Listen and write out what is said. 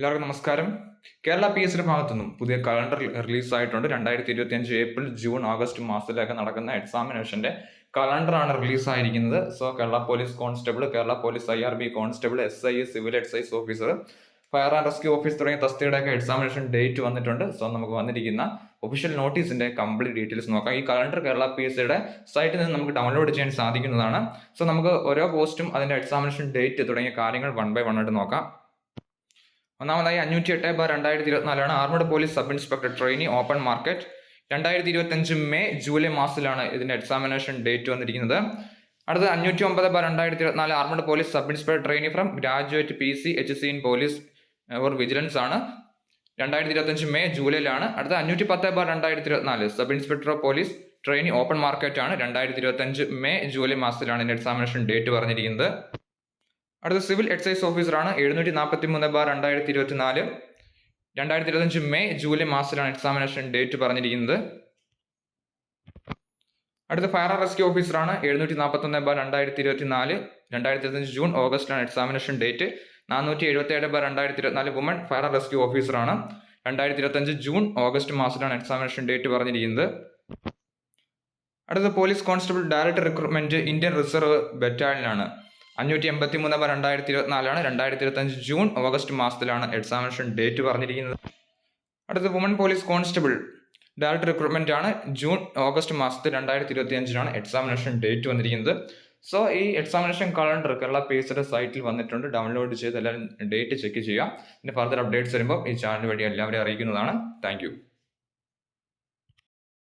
എല്ലാവർക്കും നമസ്കാരം. Kerala P S ഭാഗത്തു നിന്നും പുതിയ കലണ്ടർ റിലീസ് ആയിട്ടുണ്ട് രണ്ടായിരത്തി ഇരുപത്തി അഞ്ച് ഏപ്രിൽ ജൂൺ ഓഗസ്റ്റ് മാസത്തിലൊക്കെ നടക്കുന്ന എക്സാമിനേഷന്റെ കലണ്ടറാണ് റിലീസ് ആയിരിക്കുന്നത് so Kerala police constable Kerala police I R B constable S I civil excise officer fire and rescue office തുടങ്ങിയ തസ്തിയുടെയൊക്കെ എക്സാമിനേഷൻ ഡേറ്റ് വന്നിട്ടുണ്ട്. സോ നമുക്ക് വന്നിരിക്കുന്ന ഒഫീഷ്യൽ നോട്ടീസിന്റെ കംപ്ലീറ്റ് ഡീറ്റെയിൽസ് നോക്കാം. ഈ കലണ്ടർ കേരള പി എസ് സിയുടെ സൈറ്റിൽ നിന്ന് നമുക്ക് ഡൗൺലോഡ് ചെയ്യാൻ സാധിക്കുന്നതാണ്. സോ നമുക്ക് ഓരോ പോസ്റ്റും അതിന്റെ എക്സാമിനേഷൻ ഡേറ്റ് തുടങ്ങിയ കാര്യങ്ങൾ വൺ ബൈ വൺ ആയിട്ട് നോക്കാം. ഒന്നാമതായി അഞ്ഞൂറ്റി എട്ട് ബാർ രണ്ടായിരത്തി ഇരുപത്തിനാലാണ് armed police sub inspector trainee open market രണ്ടായിരത്തി ഇരുപത്തഞ്ച് മെയ് ജൂലൈ മാസത്തിലാണ് ഇതിന്റെ എക്സാമിനേഷൻ ഡേറ്റ് വന്നിരിക്കുന്നത്. അടുത്ത അഞ്ഞൂറ്റി ഒമ്പത് ബാർ രണ്ടായിരത്തി ഇരുപത്തിനാല് armed police sub inspector trainee from graduate P C H C in police or vigilance ആണ്. രണ്ടായിരത്തി ഇരുപത്തഞ്ച് മെയ് ജൂലൈയിലാണ്. അടുത്ത അഞ്ഞൂറ്റി പത്ത് ബാർ രണ്ടായിരത്തി ഇരുപത്തിനാല് sub inspector of police trainee open market ആണ്. രണ്ടായിരത്തി ഇരുപത്തഞ്ച് മെയ് ജൂലൈ മാസത്തിലാണ് ഇതിന്റെ എക്സാമിനേഷൻ ഡേറ്റ് പറഞ്ഞിരിക്കുന്നത്. അടുത്ത സിവിൽ എക്സൈസ് ഓഫീസറാണ്. എഴുന്നൂറ്റി നാൽപ്പത്തി മൂന്ന് ബാർ രണ്ടായിരത്തി ഇരുപത്തി നാല് രണ്ടായിരത്തി ഇരുപത്തഞ്ച് മെയ് ജൂലൈ മാസത്തിലാണ് എക്സാമിനേഷൻ ഡേറ്റ് പറഞ്ഞിരിക്കുന്നത്. അടുത്ത ഫയർ റെസ്ക്യൂ ഓഫീസറാണ് എഴുന്നൂറ്റി നാൽപ്പത്തൊന്ന് ബാർ രണ്ടായിരത്തി ഇരുപത്തി നാല് രണ്ടായിരത്തി ഇരുപത്തഞ്ച് ജൂൺ ഓഗസ്റ്റിലാണ് എക്സാമിനേഷൻ ഡേറ്റ് നാനൂറ്റി എഴുപത്തി ഏഴ് ബാർ രണ്ടായിരത്തി ഇരുപത്തിനാല് വുമൺ ഫയർ റെസ്ക്യൂ ഓഫീസറാണ് രണ്ടായിരത്തി ഇരുപത്തഞ്ച് ജൂൺ ഓഗസ്റ്റ് മാസത്തിലാണ് എക്സാമിനേഷൻ ഡേറ്റ് പറഞ്ഞിരിക്കുന്നത്. അടുത്ത police constable director recruitment Indian reserve ബറ്റാലിയനാണ് അഞ്ഞൂറ്റി എൺപത്തി മൂന്ന് ബാർ രണ്ടായിരത്തി ഇരുപത്തിനാലാണ് രണ്ടായിരത്തി ഇരുപത്തഞ്ച് ജൂൺ ഓഗസ്റ്റ് മാസത്തിലാണ് എക്സാമിനേഷൻ ഡേറ്റ് പറഞ്ഞിരിക്കുന്നത്. അടുത്ത woman police constable direct recruitment ആണ്. ജൂൺ ഓഗസ്റ്റ് മാസത്തിൽ രണ്ടായിരത്തി ഇരുപത്തി അഞ്ചിനാണ് എക്സാമിനേഷൻ ഡേറ്റ് വന്നിരിക്കുന്നത്. സോ ഈ examination calendar Kerala P S സൈറ്റിൽ വന്നിട്ടുണ്ട്. ഡൗൺലോഡ് ചെയ്ത് എല്ലാവരും ഡേറ്റ് ചെക്ക് ചെയ്യുക. പിന്നെ ഫർദർ അപ്ഡേറ്റ്സ് വരുമ്പോൾ ഈ ചാനൽ വഴി എല്ലാവരെയും അറിയിക്കുന്നതാണ്. താങ്ക്